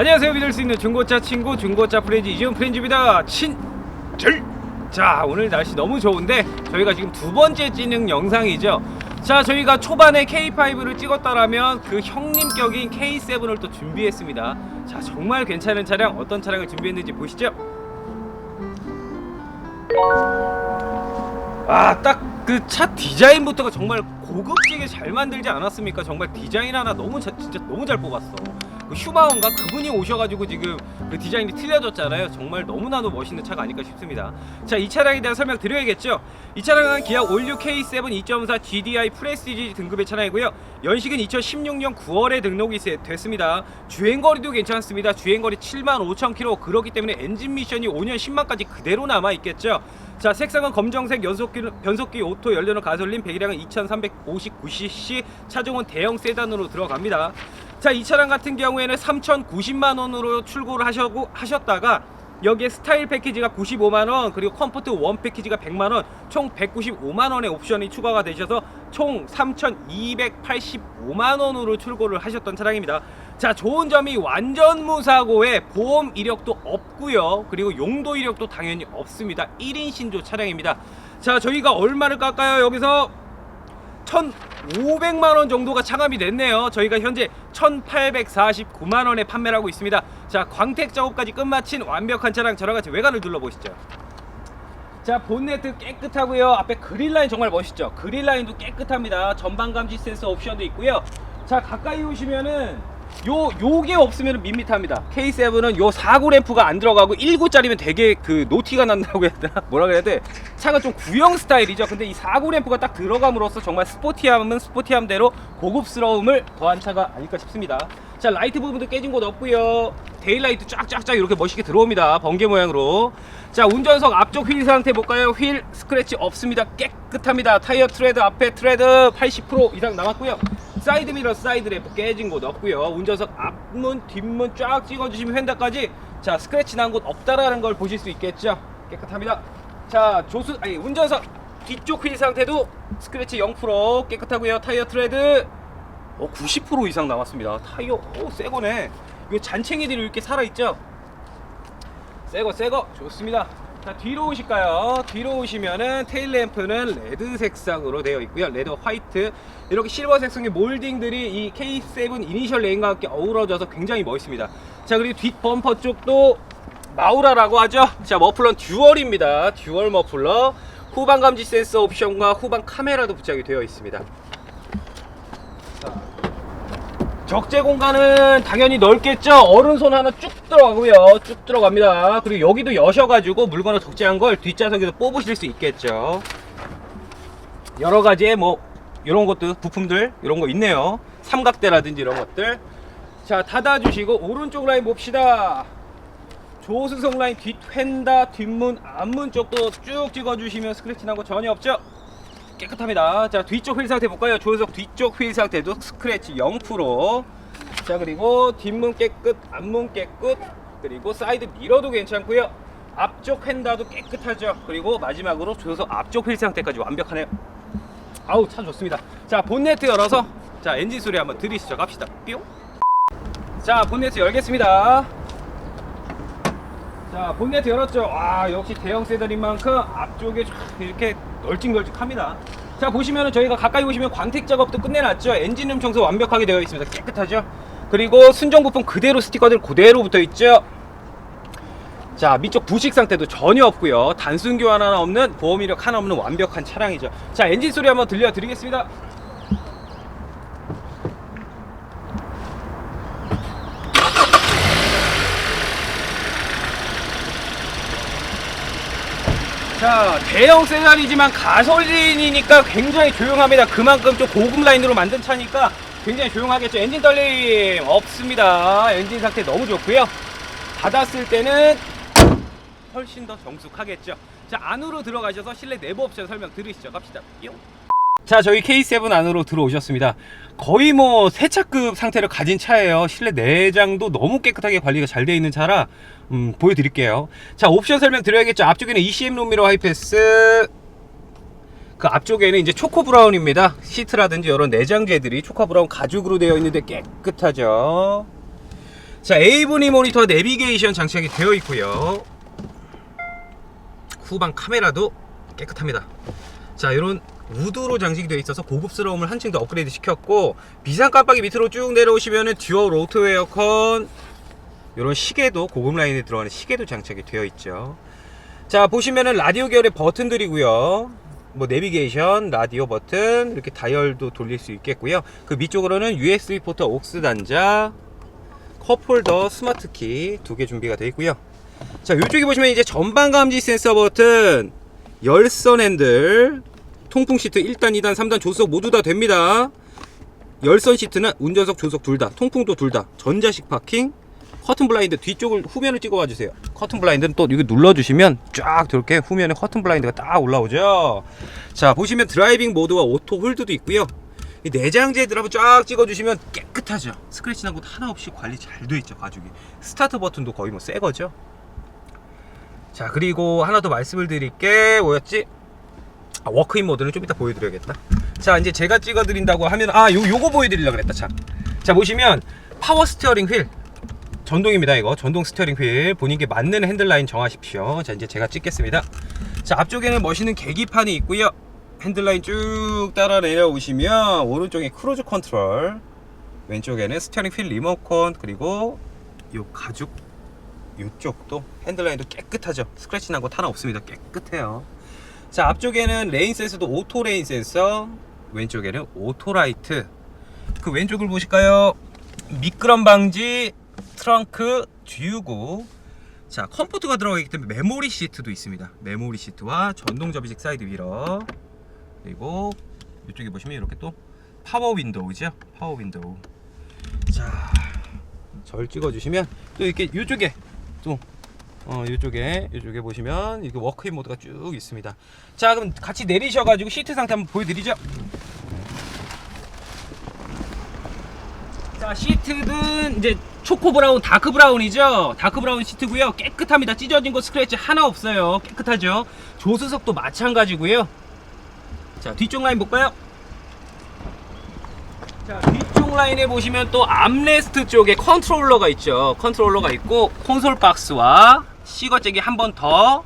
안녕하세요. 믿을 수 있는 중고차 친구 중고차 프렌즈 이지훈 프렌즈입니다. 친절. 자 오늘 날씨 너무 좋은데 저희가 지금 두 번째 찌는 영상이죠. 자 저희가 초반에 K5를 찍었다라면 그 형님격인 K7을 또 준비했습니다. 자 정말 괜찮은 차량 어떤 차량을 준비했는지 보시죠. 아딱 그차 디자인부터가 정말 고급지게 잘 만들지 않았습니까? 정말 디자인 하나 너무 자, 진짜 너무 잘 뽑았어. 그 휴바온가 그분이 오셔가지고 지금 그 디자인이 틀려졌잖아요. 정말 너무나도 멋있는 차가 아닐까 싶습니다. 자, 이 차량에 대한 설명 드려야겠죠. 이 차량은 기아 올류 K7 2.4 GDI 프레스티지 등급의 차량이고요. 연식은 2016년 9월에 등록이 세- 됐습니다. 주행거리도 괜찮습니다. 주행거리 7만 5천 킬로 그렇기 때문에 엔진 미션이 5년 10만까지 그대로 남아 있겠죠. 자 색상은 검정색 연속기, 변속기 오토 연료는 가솔린 배기량은 2359cc 차종은 대형 세단으로 들어갑니다 자 이 차량 같은 경우에는 3090만 원으로 출고를 하셨고, 하셨다가 여기에 스타일 패키지가 95만 원 그리고 컴포트 원 패키지가 100만 원 총 195만 원의 옵션이 추가가 되셔서 총 3285만 원으로 출고를 하셨던 차량입니다. 자 좋은 점이 완전 무사고에 보험 이력도 없고요. 그리고 용도 이력도 당연히 없습니다. 1인 신조 차량입니다. 자 저희가 얼마를 깎아요? 여기서 1,500만 원 정도가 차감이 됐네요. 저희가 현재 1,849만 원에 판매를 하고 있습니다. 자, 광택 작업까지 끝마친 완벽한 차량 저랑 같이 외관을 둘러보시죠. 자, 본네트 깨끗하고요. 앞에 그릴라인 정말 멋있죠. 그릴라인도 깨끗합니다. 전방 감지 센서 옵션도 있고요. 자, 가까이 오시면은 요 요게 없으면 밋밋합니다. K7은 요 4구 램프가 안 들어가고 1구짜리면 되게 그 노티가 난다고 해야 되나? 뭐라 그래야 돼? 차가 좀 구형 스타일이죠. 근데 이 4구 램프가 딱 들어감으로써 정말 스포티함은 스포티함대로 고급스러움을 더한 차가 아닐까 싶습니다. 자, 라이트 부분도 깨진 곳 없고요. 데일라이트 쫙쫙쫙 이렇게 멋있게 들어옵니다. 번개 모양으로. 자, 운전석 앞쪽 휠 상태 볼까요? 휠 스크래치 없습니다. 깨끗합니다. 타이어 트레드 앞에 트레드 80% 이상 남았고요. 사이드 미러 사이드 램프 깨진 곳 없고요. 운전석 앞문 뒷문 쫙 찍어주시면 휀다까지 자 스크래치 난 곳 없다라는 걸 보실 수 있겠죠. 깨끗합니다. 자 조수 아니 운전석 뒤쪽 휠 상태도 스크래치 0% 깨끗하고요. 타이어 트레드 어, 90% 이상 남았습니다. 타이어 오 새거네. 이거 잔챙이들이 이렇게 살아 있죠. 새거 새거 좋습니다. 자 뒤로 오실까요? 뒤로 오시면은 테일 램프는 레드 색상으로 되어 있고요. 레드 화이트 이렇게 실버 색상의 몰딩들이 이 K7 이니셜 레인과 함께 어우러져서 굉장히 멋있습니다. 자 그리고 뒷 범퍼 쪽도 마우라라고 하죠. 자 머플러는 듀얼입니다. 듀얼 머플러 후방 감지 센서 옵션과 후방 카메라도 부착이 되어 있습니다. 적재 공간은 당연히 넓겠죠. 어른손 하나 쭉 들어가고요. 쭉 들어갑니다. 그리고 여기도 여셔가지고 물건을 적재한 걸 뒷좌석에서 뽑으실 수 있겠죠. 여러 가지의 뭐 이런 것도 부품들 이런 거 있네요. 삼각대라든지 이런 것들. 자 닫아주시고 오른쪽 라인 봅시다. 조수석 라인 뒷 휀다 뒷문 앞문 쪽도 쭉 찍어주시면 스크래치 난 거 전혀 없죠. 깨끗합니다. 자 뒤쪽 휠 상태 볼까요? 조수석 뒤쪽 휠 상태도 스크래치 0%. 자 그리고 뒷문 깨끗, 앞문 깨끗, 그리고 사이드 미러도 괜찮고요. 앞쪽 휀다도 깨끗하죠. 그리고 마지막으로 조수석 앞쪽 휠 상태까지 완벽하네요. 아우 참 좋습니다. 자 본네트 열어서 자 엔진 소리 한번 들으시죠. 갑시다. 뿅. 자 본네트 열겠습니다. 자 본네트 열었죠. 와 역시 대형 세단인 만큼 앞쪽에 쫙 이렇게 널찍널찍합니다. 자 보시면은 저희가 가까이 보시면 광택 작업도 끝내놨죠. 엔진룸 청소 완벽하게 되어 있습니다. 깨끗하죠. 그리고 순정 부품 그대로 스티커들 그대로 붙어 있죠. 자 밑쪽 부식 상태도 전혀 없고요. 단순 교환 하나 없는 보험 이력 하나 없는 완벽한 차량이죠. 자 엔진 소리 한번 들려드리겠습니다. 자 대형 세단이지만 가솔린이니까 굉장히 조용합니다. 그만큼 좀 고급 라인으로 만든 차니까 굉장히 조용하겠죠. 엔진 떨림 없습니다. 엔진 상태 너무 좋고요. 닫았을 때는 훨씬 더 정숙하겠죠. 자 안으로 들어가셔서 실내 내부 옵션 설명 들으시죠. 갑시다. 뿅. 자 저희 K7 안으로 들어오셨습니다. 거의 뭐 세차급 상태를 가진 차예요. 실내 내장도 너무 깨끗하게 관리가 잘 되어 있는 차라 음, 보여드릴게요. 자 옵션 설명 드려야겠죠. 앞쪽에는 ECM 룸미러 하이패스. 그 앞쪽에는 이제 초코 브라운입니다. 시트라든지 이런 내장재들이 초코 브라운 가죽으로 되어 있는데 깨끗하죠. 자, 에이보니 모니터 내비게이션 장착이 되어 있고요. 후방 카메라도 깨끗합니다. 자, 이런 우드로 장식이 되어 있어서 고급스러움을 한층 더 업그레이드 시켰고 비상 깜빡이 밑으로 쭉 내려오시면은 듀얼 오토 에어컨 이런 시계도 고급 라인에 들어가는 시계도 장착이 되어 있죠. 자, 보시면은 라디오 계열의 버튼들이고요. 뭐 내비게이션, 라디오 버튼, 이렇게 다이얼도 돌릴 수 있겠고요. 그 밑쪽으로는 USB 포트 옥스 단자, 컵홀더, 스마트 키 두 개 준비가 되어 있고요. 자, 이쪽에 보시면 이제 전방 감지 센서 버튼, 열선 핸들, 통풍 시트 1단, 2단, 3단 조수석 모두 다 됩니다. 열선 시트는 운전석, 조수석 둘 다, 통풍도 둘 다, 전자식 파킹, 커튼 블라인드 뒤쪽을 후면을 찍어봐 주세요. 커튼 블라인드는 또 이거 눌러주시면 쫙 이렇게 후면에 커튼 블라인드가 딱 올라오죠. 자 보시면 드라이빙 모드와 오토 홀드도 있고요. 이 내장재들 한번 쫙 찍어주시면 깨끗하죠. 스크래치 난 곳 하나 없이 관리 잘 돼 있죠 가죽이. 스타트 버튼도 거의 뭐 새 거죠. 자 그리고 하나 더 말씀을 드릴 게 뭐였지? 아, 워크인 모드는 좀 이따 보여드려야겠다. 자 이제 제가 찍어드린다고 하면 아 요, 요거 보여드리려고 그랬다. 참. 자 보시면 파워 스티어링 휠. 전동입니다 이거. 전동 스티어링 휠. 본인께 맞는 핸들라인 정하십시오. 자 이제 제가 찍겠습니다. 자 앞쪽에는 멋있는 계기판이 있고요. 핸들라인 쭉 따라 내려오시면 오른쪽에 크루즈 컨트롤 왼쪽에는 스티어링 휠 리모컨 그리고 요 가죽 이쪽도 핸들라인도 깨끗하죠. 스크래치 난 곳 하나 없습니다. 깨끗해요 자 앞쪽에는 레인 센서도 오토 레인 센서 왼쪽에는 오토 라이트. 그 왼쪽을 보실까요? 미끄럼 방지 트렁크 듀고 자 컴포트가 들어가 있기 때문에 메모리 시트도 있습니다. 메모리 시트와 전동 접이식 사이드 미러. 그리고 이쪽에 보시면 이렇게 또 파워 윈도우죠? 파워 윈도우. 자 절 찍어 주시면 또 이렇게 이쪽에 또 어, 이쪽에 이쪽에 보시면 이게 워크인 모드가 쭉 있습니다. 자, 그럼 같이 내리셔가지고 시트 상태 한번 보여드리죠. 자, 시트는 이제 초코 브라운, 다크 브라운이죠. 다크 브라운 시트고요. 깨끗합니다. 찢어진 거 스크래치 하나 없어요. 깨끗하죠. 조수석도 마찬가지고요. 자, 뒤쪽 라인 볼까요? 자, 뒤쪽 라인에 보시면 또 암레스트 쪽에 컨트롤러가 있죠. 컨트롤러가 있고 콘솔 박스와 시거잭이 한 번 더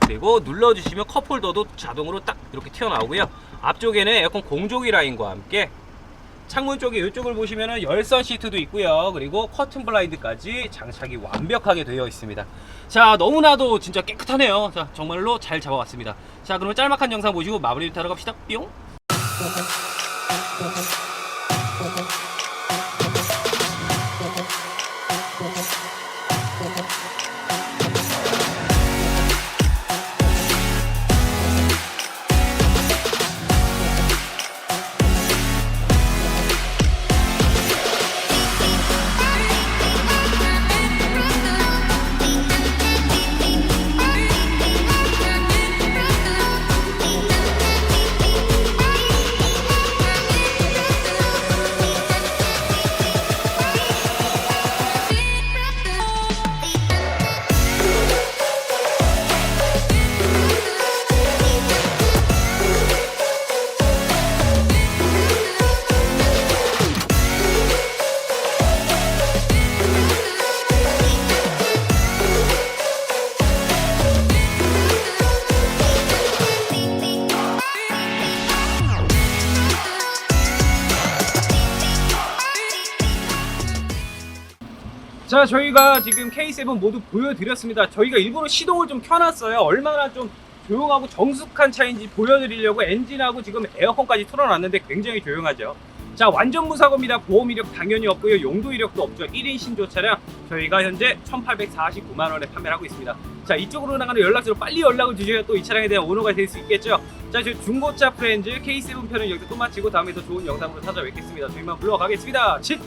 그리고 눌러주시면 컵홀더도 자동으로 딱 이렇게 튀어나오고요. 앞쪽에는 에어컨 공조기 라인과 함께 창문 쪽에 이쪽을 보시면은 열선 시트도 있고요. 그리고 커튼 블라인드까지 장착이 완벽하게 되어 있습니다. 자, 너무나도 진짜 깨끗하네요. 자, 정말로 잘 잡아왔습니다. 자, 그러면 짤막한 영상 보시고 마무리부터 하러 갑시다. 뿅. 자 저희가 지금 K7 모두 보여드렸습니다. 저희가 일부러 시동을 좀 켜놨어요. 얼마나 좀 조용하고 정숙한 차인지 보여드리려고 엔진하고 지금 에어컨까지 틀어놨는데 굉장히 조용하죠. 자 완전 무사고입니다. 보험 이력 당연히 없고요. 용도 이력도 없죠. 1인 신조 차량 저희가 현재 1849만원에 판매를 하고 있습니다. 자 이쪽으로 나가는 연락처로 빨리 연락을 주셔야 또 이 차량에 대한 오너가 될 수 있겠죠. 자 저희 중고차 프렌즈 K7 편은 여기서 또 마치고 다음에 더 좋은 영상으로 찾아뵙겠습니다. 저희만 물러가겠습니다. 칫